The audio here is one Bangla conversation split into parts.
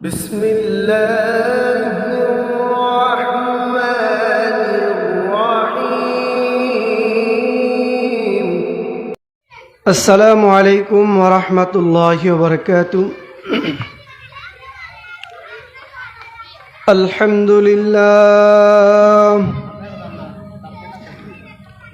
بسم الله الرحمن الرحيم. السلام عليكم ورحمة الله وبركاته. الحمد لله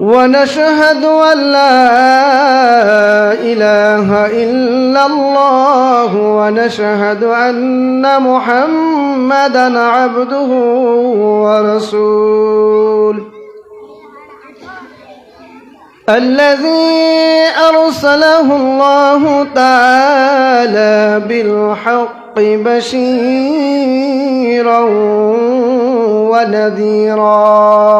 ونشهد أن لا إله إلا الله ونشهد أن محمدا عبده ورسوله الذي أرسله الله تعالى بالحق بشيرا ونذيرا.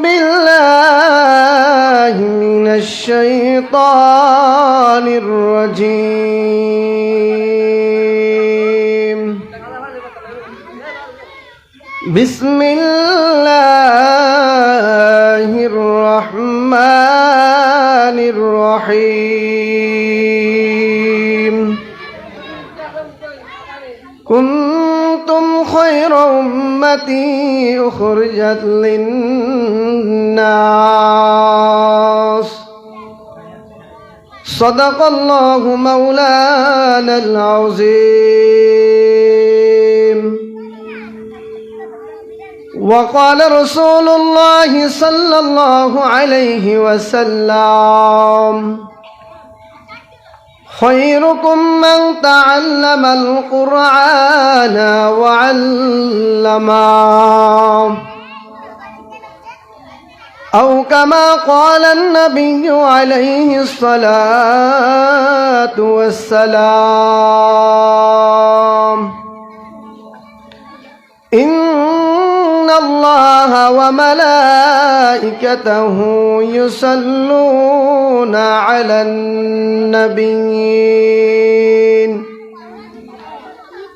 الشيطان الرجيم. بسم الله الرحمن الرحيم. كنتم خير أمة أخرجت للناس صدق الله مولانا العظيم. وقال رسول الله صلى الله عليه وسلم خيركم من تعلم القرآن وعلمه. أو كما قال النبي عليه الصلاة والسلام. إن الله وملائكته يصلون على النبيين.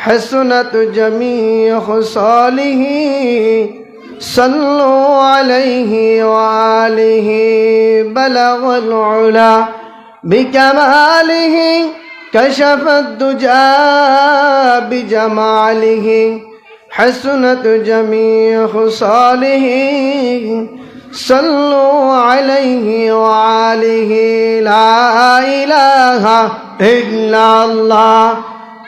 حسنت جميع خصاله. صلوا عليه وآله. بلغ العلا بكماله. كشف الدجى بجماله. حسنت جميع خصاله. صلوا عليه وآله. لا إله إلا الله.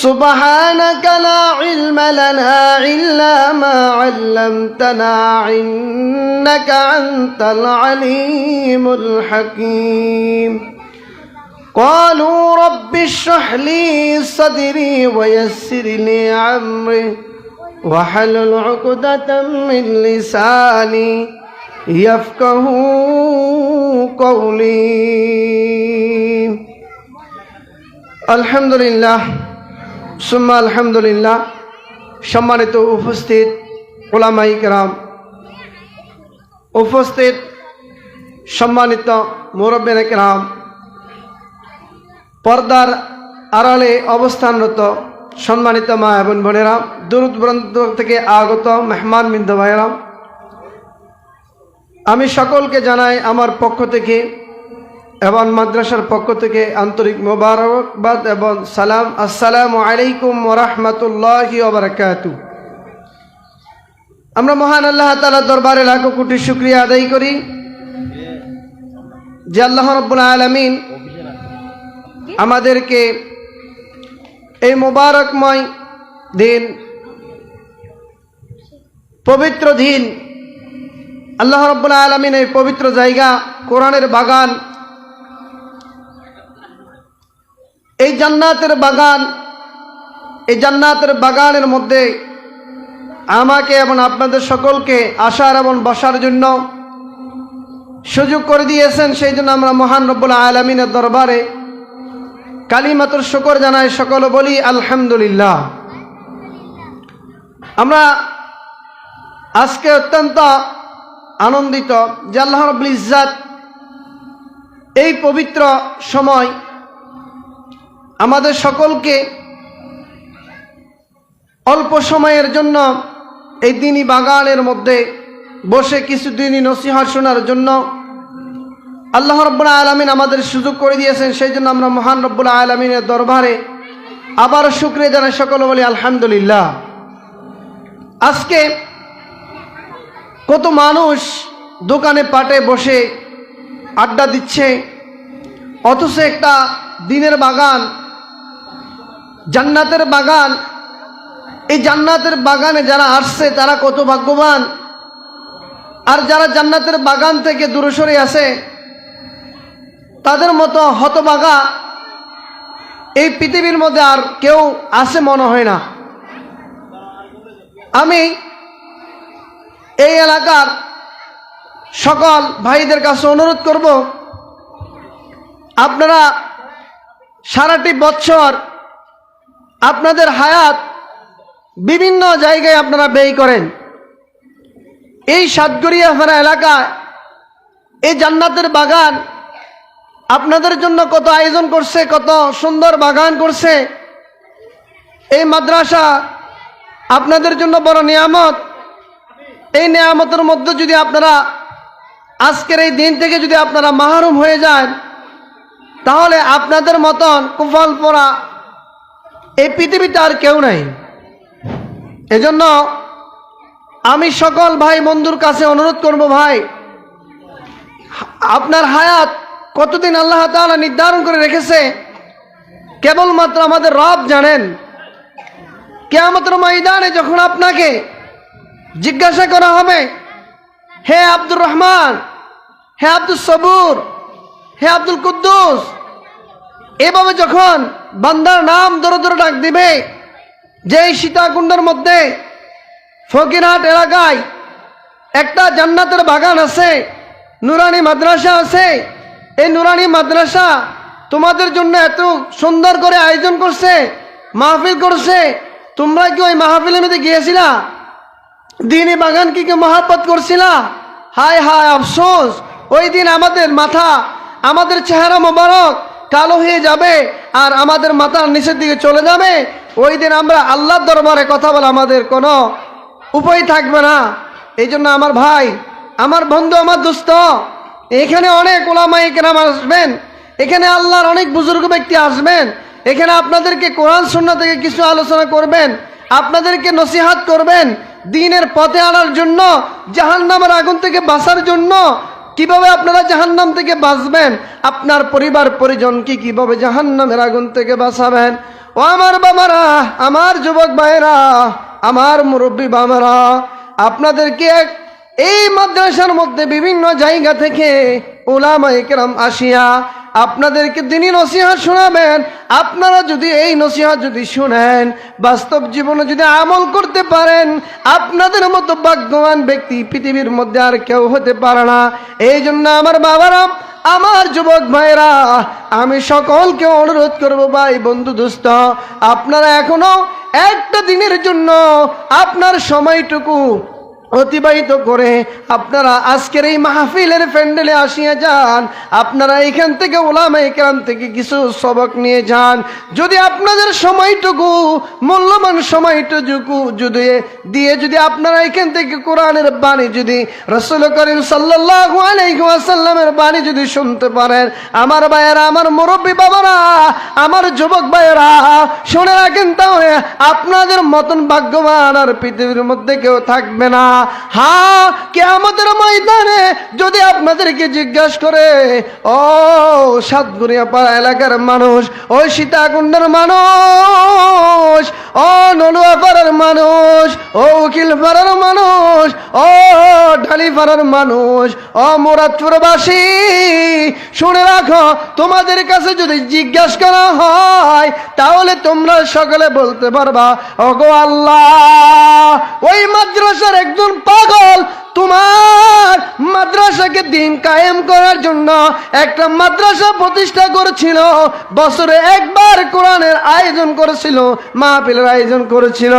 سبحانك لا علم لنا إلا ما علمتنا إنك أنت العليم الحكيم. قالوا رب اشرح لي صدري ويسر لي عمري واحلل عقدة من لساني يفقه قولي. الحمد لله সুম্মা আলহামদুলিল্লাহ, সম্মানিত উপস্থিত ওলামাই কেরাম উপস্থিত সম্মানিত মুরব্বেন কেরাম পর্দার আড়ালে অবস্থানরত সম্মানিত মা এবং বোনেরা দূর থেকে আগত মেহমান বিন্দু ভাইয়েরা, আমি সকলকে জানাই আমার পক্ষ থেকে এবং মাদ্রাসার পক্ষ থেকে আন্তরিক মোবারকবাদ এবং সালাম। আসসালামু আলাইকুম ওরহমতুল্লাহি ওবরাকাত আমরা মহান আল্লাহ তালা দরবারে লাখো কোটি শুক্রিয়া আদায় করি যে আল্লাহ রব্বুল আলমিন আমাদেরকে এই মোবারকময় দিন, পবিত্র দিন, আল্লাহ রব্বুল আলমিন এই পবিত্র জায়গা, কোরআনের বাগান এই জান্নাতের বাগান, এই জান্নাতের বাগানের মধ্যে আমাকে এবং আপনাদের সকলকে আসার এবং বসার জন্য সুযোগ করে দিয়েছেন। সেই জন্য আমরা মহান রব্বুল আলমিনের দরবারে কালিমাতুর শকর জানাই, সকল বলি আলহামদুলিল্লাহ। আমরা আজকে অত্যন্ত আনন্দিত যে আল্লাহ রব্বুল ইজ্জাত এই পবিত্র সময় আমাদের সকলকে অল্প সময়ের জন্য এই দিনই বাগানের মধ্যে বসে কিছু দিনই নসিহত শোনার জন্য আল্লাহ রব্বুল্লা আলমিন আমাদের সুযোগ করে দিয়েছেন, সেই জন্য আমরা মহান রব্বুল্লা আলমিনের দরবারে আবার শুক্রিয়া জানাই সকল বলি, আলহামদুলিল্লাহ। আজকে কত মানুষ দোকানে পাটে বসে আড্ডা দিচ্ছে, অথচ একটা দিনের বাগান জান্নাতের বাগান, এই জান্নাতের বাগানে যারা আসছে, তারা কত ভাগ্যবান। আর যারা জান্নাতের বাগান থেকে দূরে সরে আসে তাদের মতো হতবাগা এই পৃথিবীর মধ্যে আর কেউ আসে মনে হয় না। আমি এই এলাকার সকল ভাইদের কাছে অনুরোধ করব, আপনারা সারাটি বছর আপনাদের হায়াত বিভিন্ন জায়গায় আপনারা ব্যয় করেন। এই সাতগড়িয়াপাড়া এলাকায় এই জান্নাতের বাগান আপনাদের জন্য কত আয়োজন করছে, কত সুন্দর বাগান করছে। এই মাদ্রাসা আপনাদের জন্য বড় নিয়ামত। এই নিয়ামতের মধ্যে যদি আপনারা আজকের এই দিন থেকে যদি আপনারা মাহরুম হয়ে যান, তাহলে আপনাদের মতন কুফল পড়া এই পৃথিবীতে আর কেউ নাই। এজন্য আমি সকল ভাই বন্ধুর কাছে অনুরোধ করব ভাই, আপনার হায়াত কতদিন আল্লাহ তাআলা নির্ধারণ করে রেখেছে? কেবলমাত্র আমাদের রব জানেন। কেয়ামতের ময়দানে যখন আপনাকে জিজ্ঞাসা করা হবে, হে আব্দুর রহমান, হে আব্দুল সবুর, হে আব্দুল কুদ্দুস, এভাবে যখন বান্দার নাম ধরে ধরে ডাক দিবে। যে সীতাকুণ্ডের মধ্যে ফকিরহাট এলাকায় একটা জান্নাতের বাগান আছে, নুরানি মাদ্রাসা আছে, এই নুরানি মাদ্রাসা তোমাদের জন্য এত সুন্দর করে আয়োজন করছে, মাহফিল করছে। তোমরা কি ওই মাহফিলের মধ্যে গিয়েছিলা? দিনী বাগান কি কি মহাব্বত করছিলা? হায় হায় আফসোস। ওই দিন আমাদের মাথা, আমাদের চেহারা মোবারক। কালো হয়ে যাবে আর আমাদের মাথার নিচের দিকে চলে যাবে। ওই দিন আমরা আল্লাহর দরবারে কথা বলে আমাদের কোনো উপায় থাকবে না। এই জন্য আমার ভাই, আমার বন্ধু, আমার দোস্ত এখানে অনেক ওলামাই কেরাম আসবেন। এখানে আল্লাহর অনেক বুজুর্গ ব্যক্তি আসবেন। এখানে আপনাদেরকে কোরআন শূন্য থেকে কিছু আলোচনা করবেন, আপনাদেরকে নসিহাত করবেন। দিনের পথে আনার জন্য জাহান নামের আগুন থেকে বাঁচার জন্য কীভাবে আপনারা জাহান্নাম থেকে বাঁচবেন? আপনার পরিবার পরিজনকে কীভাবে জাহান্নামের আগুন থেকে বাঁচাবেন? ও আমার বাবারা, আমার যুবক ভাইরা আমার মুরব্বী বাবারা, আপনাদেরকে এক- এই মাদ্রাসার মধ্যে বিভিন্ন জায়গা থেকে ওলামা একরাম আসিয়া আপনাদেরকে তিনি নসিহত শোনাবেন। আপনারা যদি এই নসিহত যদি শুনেন, বাস্তব জীবনে যদি আমল করতে পারেন, আপনাদের মতো ভাগ্যবান ব্যক্তি পৃথিবীর মধ্যে আর কেউ হতে পারে না। এই জন্য আমার বাবারা, আমার যুবক ভাইরা আমি সকলকে অনুরোধ করব, ভাই, বন্ধু, দোস্ত, আপনারা এখনও একটা দিনের জন্য আপনার সময়টুকু অতিবাহিত করে আপনারা আজকের এই মাহফিলের প্যান্ডেলে আসিয়া যান, আপনারা এখান থেকে ওলামা এখান থেকে কিছু সবক নিয়ে যান। যদি আপনাদের সময়টুকু, মূল্যবান সময়টুকু যদি দিয়ে যদি আপনারা এখান থেকে কোরআনের বাণী যদি রসুল করিম সাল্লাহ আলাইসাল্লামের বাণী যদি শুনতে পারেন, আমার ভাইয়েরা, আমার মুরব্বী বাবারা, আমার যুবক ভাইয়েরা, শুনে রাখেন তাহলে আপনাদের মতন ভাগ্যবান আর পৃথিবীর মধ্যে কেউ থাকবে না। কে আমাদের ময়দানে যদি আপনাদেরকে জিজ্ঞাসা করে, ও সাতগুড়িয়া পাড়া এলাকার মানুষ, ও সীতাকুণ্ডের মানুষ, ও নলুয়া পাড়ার মানুষ, ও উকিল পাড়ার মানুষ, ও ঢালি পাড়ার মানুষ, ও মুরাদপুরবাসী, শুনে রাখো, তোমাদের কাছে যদি জিজ্ঞাসা করা হয়, তাহলে তোমরা সকলে বলতে পারবা? ওগো আল্লাহ, ওই মাদ্রাসার একজন পাগল তোমার মাদ্রাসাকে দিন কায়েম করার জন্য একটা মাদ্রাসা প্রতিষ্ঠা করেছিল। বছরে একবার কোরআনের আয়োজন করেছিল, মাহফিলের আয়োজন করেছিল।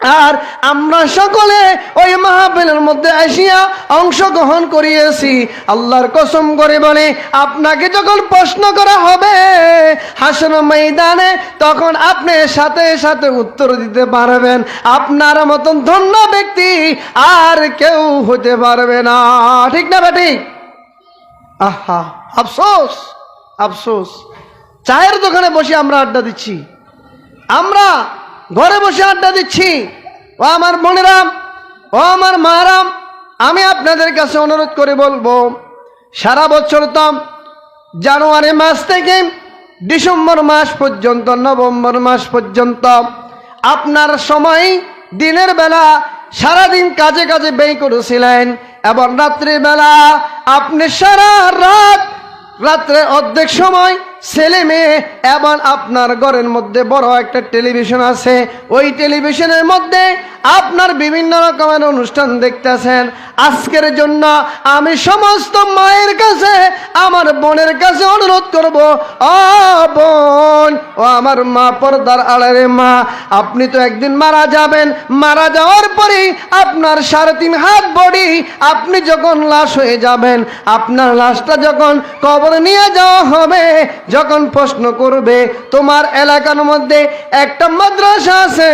আর আমরা সকলে ওই মাহফিলের মধ্যে আসিয়া অংশগ্রহণ করিয়েছি। আল্লাহর কসম করে বলে, আপনাকে যখন প্রশ্ন করা হবে হাসন ময়দানে, তখন আপনি সাথে সাথে উত্তর দিতে পারবেন। আপনার মতন ধন্য ব্যক্তি আর কেউ হতে পারবে না। ঠিক না বেটি আহা, আফসোস আফসোস। চায়ের দোকানে বসে আমরা আড্ডা দিচ্ছি। আমরা ঘরে বসে আড্ডা দিচ্ছি। ও আমার বোনেরাম, ও আমার মারাম আমি আপনাদের কাছে অনুরোধ করে বলব, সারা বছর তো জানুয়ারি মাস থেকে ডিসেম্বর মাস পর্যন্ত, নভেম্বর মাস পর্যন্ত আপনার সময় দিনের বেলা সারাদিন কাজে কাজে ব্যয় করেছিলেন এবং রাত্রিবেলা আপনি সারা রাত, রাত্রে অর্ধেক সময় ছেলে মেয়ে এবং আপনার ঘরের মধ্যে বড় একটা টেলিভিশন আছে। ওই টেলিভিশনের মধ্যে আপনার বিভিন্ন রকমের অনুষ্ঠান দেখতেছেন। আজকের জন্য আমি সমস্ত মায়ের কাছে, আমার বোনের কাছে অনুরোধ করব ও বোন, ও আমার মা পর্দার আড়ারে মা, আপনি তো একদিন মারা যাবেন। মারা যাওয়ার পরেই আপনার সাড়ে তিন হাত বডি, আপনি যখন লাশ হয়ে যাবেন, আপনার লাশটা যখন কবর নিয়ে যাওয়া হবে যখন প্রশ্ন করবে তোমার এলাকার মধ্যে একটা মাদ্রাসা আছে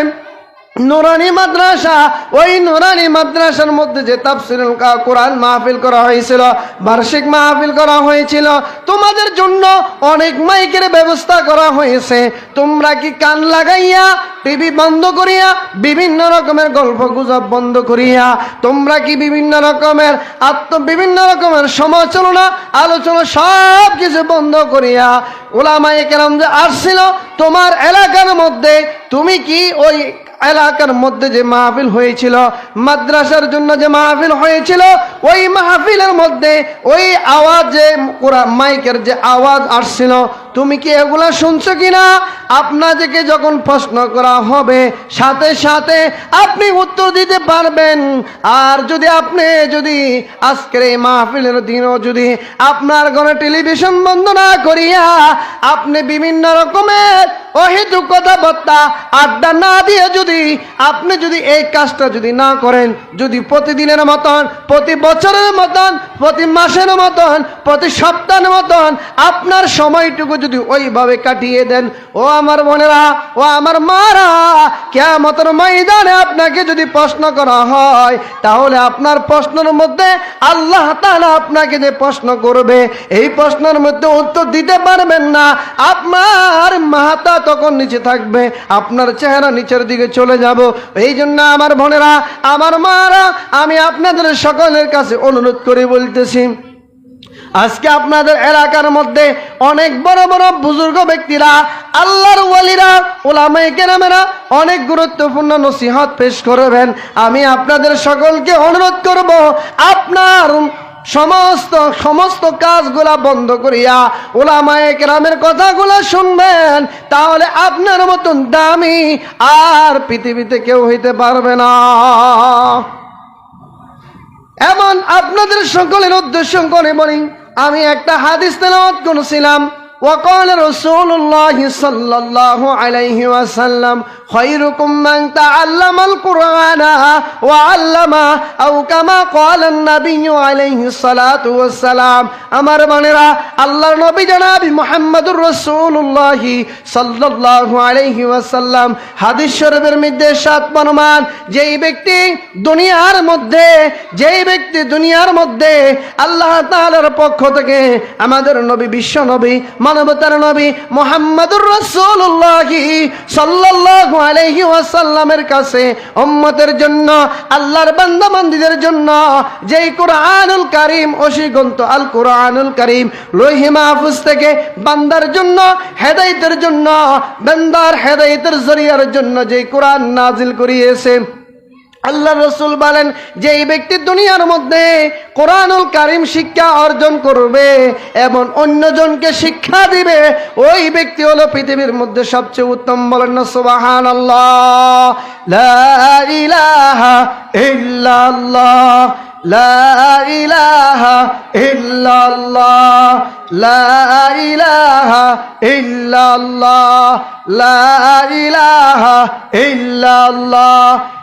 নুরানি মাদ্রাসা, ওই নুরানি মাদ্রাসার মধ্যে যে তাফসিরুল কা- কোরআন মাহফিল করা হয়েছিল, বার্ষিক মাহফিল করা হয়েছিল, তোমাদের জন্য অনেক মাইকের ব্যবস্থা করা হয়েছে। তোমরা কি কান লাগাইয়া, টিভি বন্ধ করিয়া, বিভিন্ন রকমের গল্প গুজব বন্ধ করিয়া, তোমরা কি বিভিন্ন রকমের আত্ম বিভিন্ন রকমের সমালোচনা, আলোচনা সব কিছু বন্ধ করিয়া ওলামায়ে কেরাম যে আসছিল, তোমার এলাকার মধ্যে তুমি কি ওই এলাকার মধ্যে যে মাহফিল হয়েছিল, মাদ্রাসার জন্য যে মাহফিল হয়েছিল, ওই মাহফিলের মধ্যে ওই আওয়াজ কোরআন মাইকের যে আওয়াজ আসছিল, তুমি কি এগুলা শুনছো কিনা? আপনাদেরকে যখন প্রশ্ন করা হবে, সাথে সাথে আপনি উত্তর দিতে পারবেন। আর যদি আপনি যদি আজকের এই মাহফিলের দিনও যদি আপনার ঘরে টেলিভিশন বন্ধ না করিয়া আপনি বিভিন্ন রকমের অহেতু কথাবার্তা আড্ডা না দিয়ে যদি আপনি যদি এই কাজটা যদি না করেন, যদি প্রতিদিনের মতন, প্রতি বছরের মতন, প্রতি মাসের মতন, প্রতি সপ্তাহের মতন আপনার সময়টুকু যদি ওইভাবে কাটিয়ে দেন, ও আমার বোনেরা, ও আমার মারা কেমতর ময়দানে আপনাকে যদি প্রশ্ন করা হয়, তাহলে আপনার প্রশ্নের মধ্যে আল্লাহ তাআলা আপনাকে যে প্রশ্ন করবে, এই প্রশ্নের মধ্যে উত্তর দিতে পারবেন না। আপনার মাথা তখন নিচে থাকবে, আপনার চেহারা নিচের দিকে চলে যাব। এই জন্য আমার বোনেরা, আমার মারা, আমি আপনাদের সকলের কাছে অনুরোধ করে বলতেছি, আজকে আপনাদের এলাকার মধ্যে অনেক বড় বড় বুজুর্গ ব্যক্তিরা, আল্লাহর ওয়ালিরা ওলামাই কেরামেরা অনেক গুরুত্বপূর্ণ নসিহত পেশ করবেন। আমি আপনাদের সকলকে অনুরোধ করব, আপনার সমস্ত সমস্ত কাজগুলা বন্ধ করিয়া ওলামায়ে কেরামের কথাগুলা শুনবেন, তাহলে আপনার মতন দামি আর পৃথিবীতে কেউ হইতে পারবে না। এমন আপনাদের সকলের উদ্দেশ্য করে বলি, আমি একটা হাদিস তেলাওয়াত করেছিলাম। وقال رسول الله صلى الله عليه وسلم خيركم من تعلم القرآن وعلمه أو كما قال النبي عليه الصلاة والسلام আমার বোনেরা আল্লাহর নবী জনাবি মুহাম্মদুর রাসূলুল্লাহ সাল্লাল্লাহু আলাইহি ওয়াসাল্লাম হাদিস শরীফের মধ্যে সাত প্রমাণ যেই ব্যক্তি দুনিয়ার মধ্যে যেই ব্যক্তি দুনিয়ার মধ্যে আল্লাহ তাআলার পক্ষ থেকে আমাদের নবী বিশ্ব নবী ما মানবতার নবী মুহাম্মদুর রাসূলুল্লাহ সাল্লাল্লাহু আলাইহি ওয়াসাল্লামের কাছে উম্মতের জন্য, আল্লাহর বান্দা বান্দীদের জন্য যেই কোরআনুল কারীম অশিগন্ত আল কোরআনুল কারীম লোহি মাহফুজ থেকে বান্দার জন্য, হেদায়েতের জন্য, বান্দার হেদায়েতের জরিয়ার জন্য যেই কোরআন নাজিল করিয়েছে আল্লাহ রসুল বলেন যে এই ব্যক্তি দুনিয়ার মধ্যে কোরআনুল কারিম শিক্ষা অর্জন করবে এবং অন্যজনকে শিক্ষা দিবে, ওই ব্যক্তি হলো পৃথিবীর মধ্যে সবচেয়ে উত্তম বলেন না সুবাহান আল্লাহ লা ইলাহা ইল্লাল্লাহ।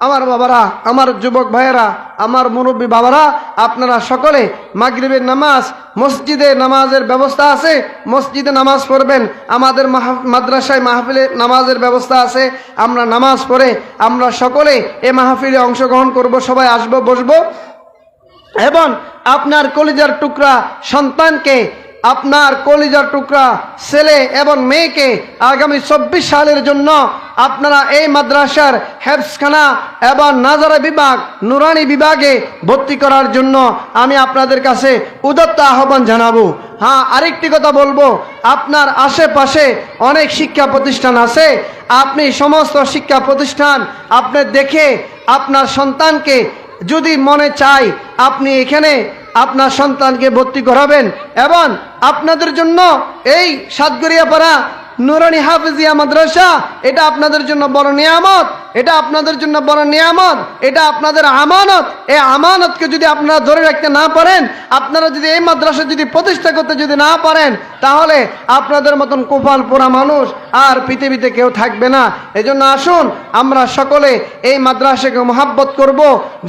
আমার বাবারা, আমার যুবক ভাইয়েরা, আমার মুরব্বী বাবারা, আপনারা সকলে মাগরিবের নামাজ, মসজিদে নামাজের ব্যবস্থা আছে, মসজিদে নামাজ পড়বেন, আমাদের মাদ্রাসায় মাহফিলে নামাজের ব্যবস্থা আছে, আমরা নামাজ পড়ে, আমরা সকলে এ মাহফিলে অংশগ্রহণ করব, সবাই আসব, বসবো, এবং আপনার কলিজার টুকরা সন্তানকে আপনার কলিজার টুকরা ছেলে এবং মেয়েকে আগামী চব্বিশ সালের জন্য আপনারা এই মাদ্রাসার হেফসখানা এবং নাজারা বিভাগ, নুরানি বিভাগে ভর্তি করার জন্য আমি আপনাদের কাছে উদত্ত আহ্বান জানাব। হ্যাঁ আরেকটি কথা বলব। আপনার আশেপাশে অনেক শিক্ষা প্রতিষ্ঠান আছে। আপনি সমস্ত শিক্ষা প্রতিষ্ঠান আপনি দেখে আপনার সন্তানকে যদি মনে চাই আপনি এখানে আপনার সন্তানকে ভর্তি করাবেন এবং আপনাদের জন্য এই সাতগরিয়াপাড়া নুরানি হাফিজিয়া মাদ্রাসা, এটা আপনাদের জন্য বড় নিয়ামত। এটা আপনাদের জন্য বড় নিয়ামত, এটা আপনাদের আমানত। এই আমানতকে যদি আপনারা ধরে রাখতে না পারেন, আপনারা যদি এই মাদ্রাসা যদি প্রতিষ্ঠা করতে যদি না পারেন, তাহলে আপনাদের মতন কোপাল পোড়া মানুষ আর পৃথিবীতে কেউ থাকবে না। এজন্য আসুন, আমরা সকলে এই মাদ্রাসাকে মহাব্বত করব।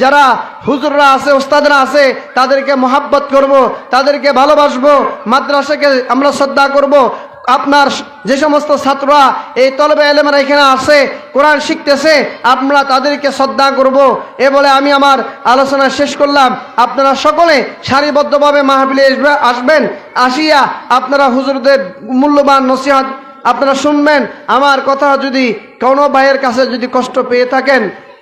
যারা হুজুররা আছে ওস্তাদরা আছে, তাদেরকে মহাব্বত করব, তাদেরকে ভালোবাসবো। মাদ্রাসাকে আমরা শ্রদ্ধা করব। আপনার যে সমস্ত ছাত্ররা এই তলবে এলেমেরা এখানে আসে, কোরআন শিখতেছে, আমরা তাদেরকে শ্রদ্ধা করব। এ বলে আমি আমার আলোচনা শেষ করলাম। আপনারা সকলে সারিবদ্ধভাবে মাহবিলে আসবেন। আসিয়া আপনারা হুজুরদের মূল্যবান নসিহাত আপনারা শুনবেন। আমার কথা যদি কোনো ভাইয়ের কাছে যদি কষ্ট পেয়ে থাকেন,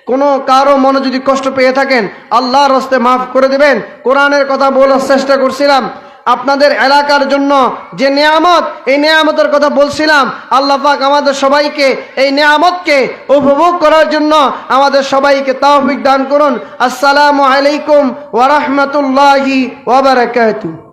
কোনো কারও মনে যদি কষ্ট পেয়ে থাকেন, আল্লাহর হস্তে মাফ করে দেবেন। কোরআনের কথা বলার চেষ্টা করছিলাম। আপনাদের এলাকার জন্য যে নিয়ামত, এই নিয়ামতের কথা বলছিলাম, আল্লাহ পাক আমাদের সবাইকে এই নিয়ামতকে উপভোগ করার জন্য আমাদের সবাইকে তাওফিক দান করুন। আসসালামু আলাইকুম ওয়া বারাকাতুহু।